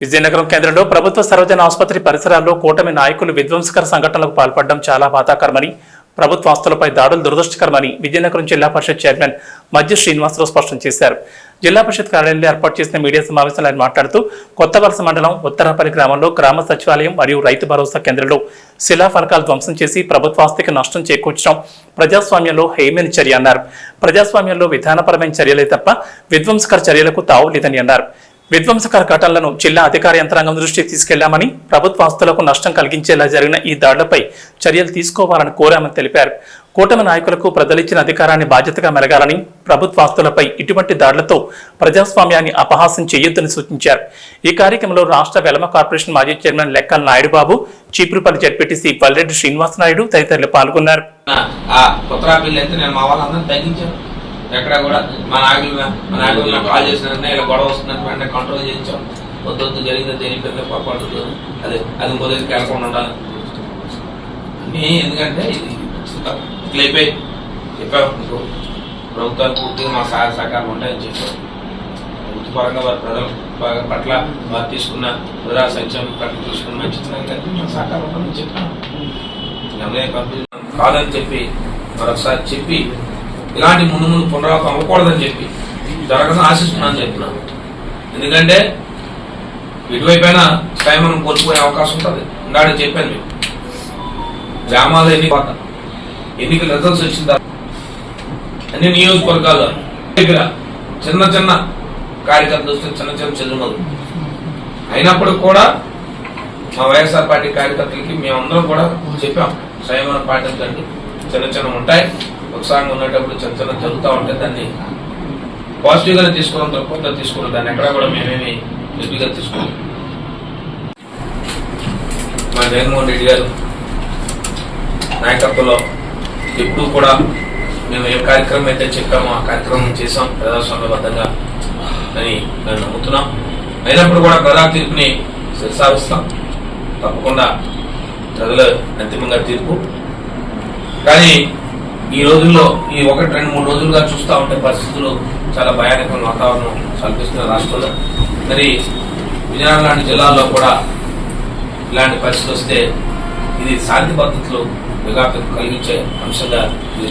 విజయనగరం కేంద్రంలో ప్రభుత్వ సర్వజన ఆసుపత్రి పరిసరాల్లో కూటమి నాయకులు విధ్వంసకర సంఘటనలకు పాల్పడడం చాలా బాధాకరమని ప్రభుత్వ ఆస్తులపై దాడులు దురదృష్టకరమని విజయనగరం జిల్లా పరిషత్ చైర్మన్ మధ్య శ్రీనివాసరావు స్పష్టం చేశారు. జిల్లా పరిషత్ కార్యాలయంలో ఏర్పాటు చేసిన మీడియా సమావేశంలో ఆయన మాట్లాడుతూ కొత్త వలస మండలం ఉత్తరాపల్లి గ్రామంలో గ్రామ సచివాలయం మరియు రైతు భరోసా కేంద్రంలో శిలా ఫలకాలు ధ్వంసం చేసి ప్రభుత్వ ఆస్తికి నష్టం చేకూర్చడం ప్రజాస్వామ్యంలో హేమైన చర్య అన్నారు. ప్రజాస్వామ్యంలో విధానపరమైన చర్యలే తప్ప విధ్వంసకర చర్యలకు తావు లేదని అన్నారు. విధ్వంసకర ఘటనలను జిల్లా అధికార యంత్రాంగం దృష్టికి తీసుకెళ్ళామని ప్రభుత్వ ఆస్తులకు నష్టం కలిగించేలా జరిగిన ఈ దాడులపై చర్యలు తీసుకోవాలని కోరామని తెలిపారు. కూటమి నాయకులకు ప్రజలిచ్చిన అధికారాన్ని బాధ్యతగా మెలగాలని ప్రభుత్వ ఆస్తులపై ఇటువంటి దాడులతో ప్రజాస్వామ్యాన్ని అపహాసం చేయొద్దని సూచించారు. ఈ కార్యక్రమంలో రాష్ట్ర వెలమ కార్పొరేషన్ మాజీ చైర్మన్ లెక్కల నాయుడుబాబు చీపురుపల్లి జడ్పీటీసీ పల్లెడ్డి శ్రీనివాస నాయుడు తదితరులు పాల్గొన్నారు. ఎక్కడ కూడా మా నాయకులు మా నాయకులు నాకు కాల్ చేసిన ఇలా గొడవ వస్తుందని వెంటనే కంట్రోల్ చేయించాం. వద్దు వద్దు జరిగింది దేనిపైన పొరపాటు అదే అది ఇంకో దగ్గరికి వెళ్ళకుండా ఉండాలి. అన్నీ ఎందుకంటే ఇది ఇట్లా అయిపోయి చెప్పాము ప్రభుత్వాలు పూర్తిగా మా సహాయ సహకారం ఉంటాయని చెప్పారు. వృత్తిపరంగా వారి ప్రజల పట్ల వారు తీసుకున్న ప్రజా సంక్షేమం పట్ల తీసుకున్న మంచితనం కలిపి మేము సహకారం ఉంటుందని చెప్పాను కాదని చెప్పి మరొకసారి చెప్పి ఇలాంటి ముందు ముందు పునరావృతం అవ్వకూడదని చెప్పి జరగదని ఆశిస్తున్నాను చెప్తున్నాను ఎందుకంటే ఇటువైపైన మనం కోల్పోయే అవకాశం ఉంటుంది. ఉండాలని చెప్పాను మీకు. గ్రామాల్లో ఎన్ని ఎన్నికల రిజల్ట్స్ వచ్చిన తర్వాత అన్ని నియోజకవర్గాలు దగ్గర చిన్న చిన్న కార్యకర్తలు వస్తే చిన్న చిన్న చెల్లుమలు. అయినప్పుడు కూడా మా వైఎస్ఆర్ పార్టీ కార్యకర్తలకి మేమందరం కూడా చెప్పాం స్వయంవర పాటించండి చిన్న చిన్న ఉంటాయి. ఉత్సాహంగా ఉన్నప్పుడు చిన్న చిన్న జరుగుతూ ఉంటే దాన్ని పాజిటివ్ తీసుకోవడం తక్కువ తీసుకున్నాం దాన్ని ఎక్కడ కూడా మేమేమి నెగిటివ్గా తీసుకున్నాం మా జగన్మోహన్ రెడ్డి గారు నాయకత్వంలో ఎప్పుడూ కూడా మేము ఏ కార్యక్రమం అయితే చెప్పామో ఆ కార్యక్రమం చేసాం ప్రజాస్వామ్యబద్ధంగా అని మేము నమ్ముతున్నాం. అయినప్పుడు కూడా ప్రజా తీర్పుని శిరసావిస్తాం తప్పకుండా ప్రజల అంతిమంగా తీర్పు. కానీ ఈ రోజుల్లో ఈ ఒకటి రెండు మూడు రోజులుగా చూస్తూ ఉంటే పరిస్థితులు చాలా భయానకమైన వాతావరణం కల్పిస్తున్న రాష్ట్రంలో. మరి విజయనగరం లాంటి జిల్లాల్లో కూడా ఇలాంటి పరిస్థితి వస్తే ఇది శాంతి భద్రతలు విఘాతం కలిగించే అంశంగా ఇది